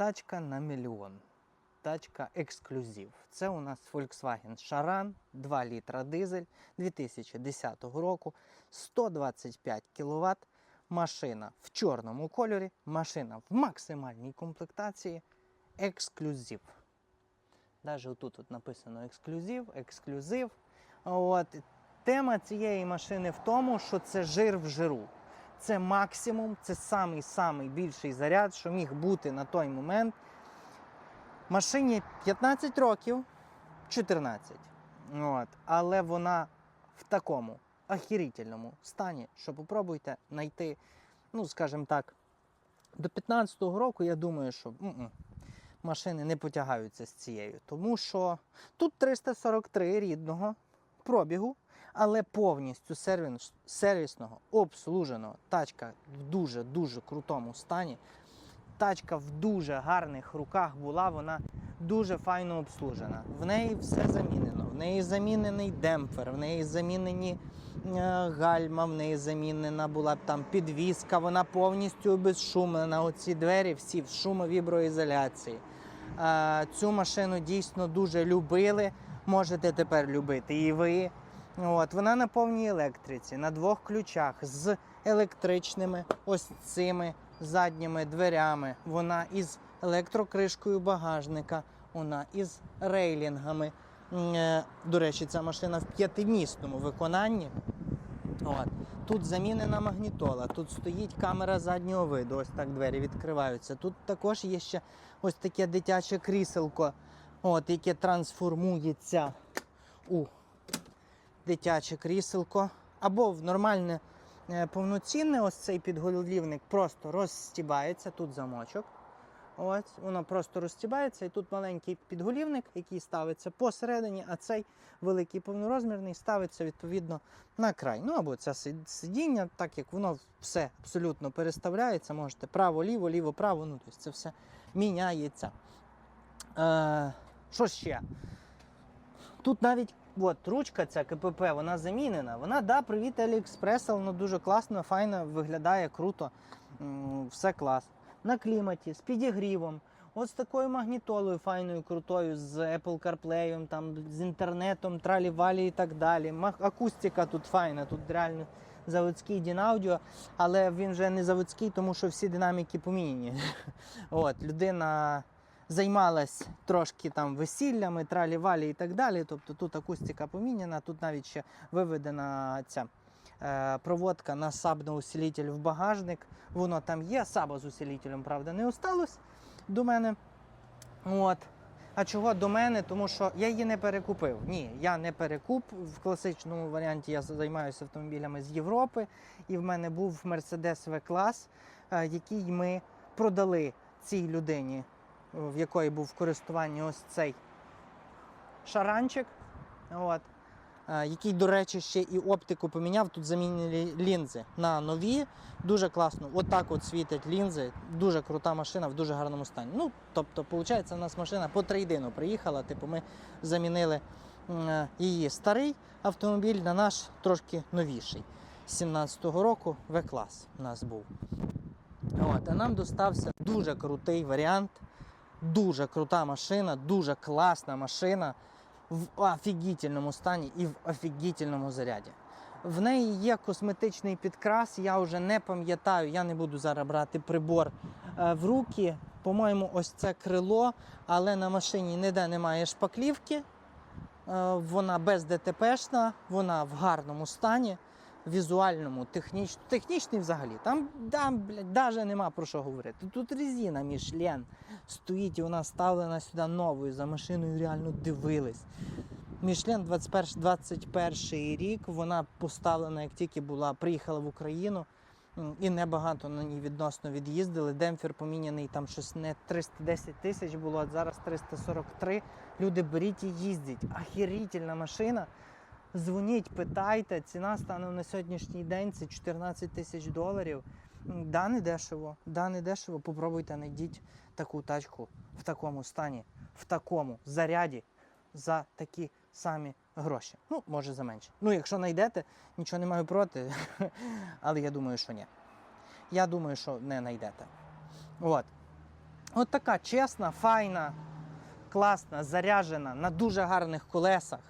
Тачка на мільйон. Тачка ексклюзив. Це у нас Volkswagen Charan, 2 літра дизель 2010 року, 125 кВт. Машина в чорному кольорі, машина в максимальній комплектації. Ексклюзив. Навіть отут от написано ексклюзив, ексклюзив. От. Тема цієї машини в тому, що це жир в жиру. Це максимум, це самий самий більший заряд, що міг бути на той момент. Машині 15 років, 14. От. Але вона в такому ахірительному стані, що попробуйте знайти, ну, скажімо так, до 15-го року, я думаю, що м-м, машини не потягаються з цією. Тому що тут 343 рідного пробігу, але повністю сервіс, сервісного, обслуженого. Тачка в дуже-дуже крутому стані. Тачка в дуже гарних руках була, вона дуже файно обслужена. В неї все замінено. В неї замінений демпфер, в неї замінені е, гальма, в неї замінена була там підвіска, вона повністю безшумна. Оці двері всі в шумовіброізоляції. Е, цю машину дійсно дуже любили. Можете тепер любити і ви. От, вона на повній електриці, на двох ключах з електричними ось цими задніми дверями. Вона із електрокришкою багажника, вона із рейлінгами. Е, До речі, ця машина в п'ятимісному виконанні. От. Тут замінена магнітола, тут стоїть камера заднього виду, ось так двері відкриваються. Тут також є ще ось таке дитяче кріселко, от, яке трансформується у дитяче кріселко. Або в нормальне е, повноцінне ось цей підголівник просто розстібається, тут замочок. Ось, воно просто розстібається, і тут маленький підголівник, який ставиться посередині, а цей великий повнорозмірний ставиться відповідно на край. Ну або це сидіння, так як воно все абсолютно переставляється, можете право-ліво, ліво-право, ну тобто це все міняється. Е, що ще? Тут навіть от, ручка ця КПП, вона замінена. Вона, да, привіт Аліекспрес, вона дуже класно, файно виглядає, круто. Все клас. На кліматі, з підігрівом. От з такою магнітолою файною, крутою, з Apple CarPlay, там, з інтернетом, тралі-валі і так далі. Акустика тут файна, тут реально заводський Дінаудіо, але він вже не заводський, тому що всі динаміки поміняні. От, людина займалась трошки там весіллями, тралі-валі і так далі. Тобто тут акустика поміняна, тут навіть ще виведена ця е, проводка на саб усилитель в багажник. Воно там є, саба з усилителем, правда, не осталось до мене. От. А чого до мене? Тому що я її не перекупив. Ні, я не перекуп. В класичному варіанті я займаюся автомобілями з Європи, і в мене був Mercedes V-клас, е, який ми продали цій людині, в якої був в користуванні ось цей шаранчик. От. е, Який, до речі, ще і оптику поміняв. Тут замінили лінзи на нові. Дуже класно. Отак от світять лінзи. Дуже крута машина в дуже гарному стані. Ну, тобто, виходить, у нас машина по трейдину приїхала. Типу, ми замінили е, її старий автомобіль на наш трошки новіший. З 17-го року В-клас у нас був. От, а нам достався дуже крутий варіант. Дуже крута машина, дуже класна машина в офігітельному стані і в офігітельному заряді. В неї є косметичний підкрас, я вже не пам'ятаю, я не буду зараз брати прибор е, в руки. По-моєму, ось це крило, але на машині ніде немає шпаклівки. Е, Вона без ДТПшна, вона в гарному стані, візуальному, техніч... технічний взагалі. Там, там блядь, навіть нема про що говорити. Тут резина Мішлен стоїть і вона ставлена сюди новою, за машиною реально дивились. Мішлен 21, 21 рік, вона поставлена, як тільки була, приїхала в Україну. І небагато на ній відносно від'їздили. Демпфер поміняний там щось не 310 тисяч було, а зараз 343. Люди беріть і їздять. Ахірітельна машина. Дзвоніть, питайте. Ціна стане на сьогоднішній день це 14 тисяч доларів. Да, не дешево. Да, не дешево. Попробуйте знайдіть таку тачку в такому стані, в такому заряді за такі самі гроші. Ну, може за менше. Ну, якщо знайдете, нічого не маю проти. Але я думаю, що ні. Я думаю, що не знайдете. От. От така чесна, файна, класна, заряджена, на дуже гарних колесах.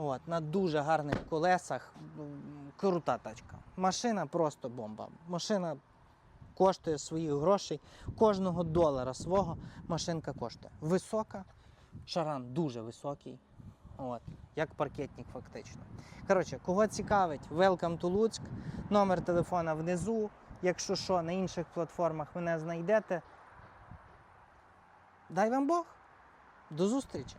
От, на дуже гарних колесах. Крута тачка. Машина просто бомба. Машина коштує своїх грошей. Кожного долара свого машинка коштує. Висока, шаран дуже високий. От, як паркетник, фактично. Коротше, кого цікавить, welcome to Луцьк. Номер телефона внизу. Якщо що, на інших платформах мене знайдете. Дай вам Бог. До зустрічі!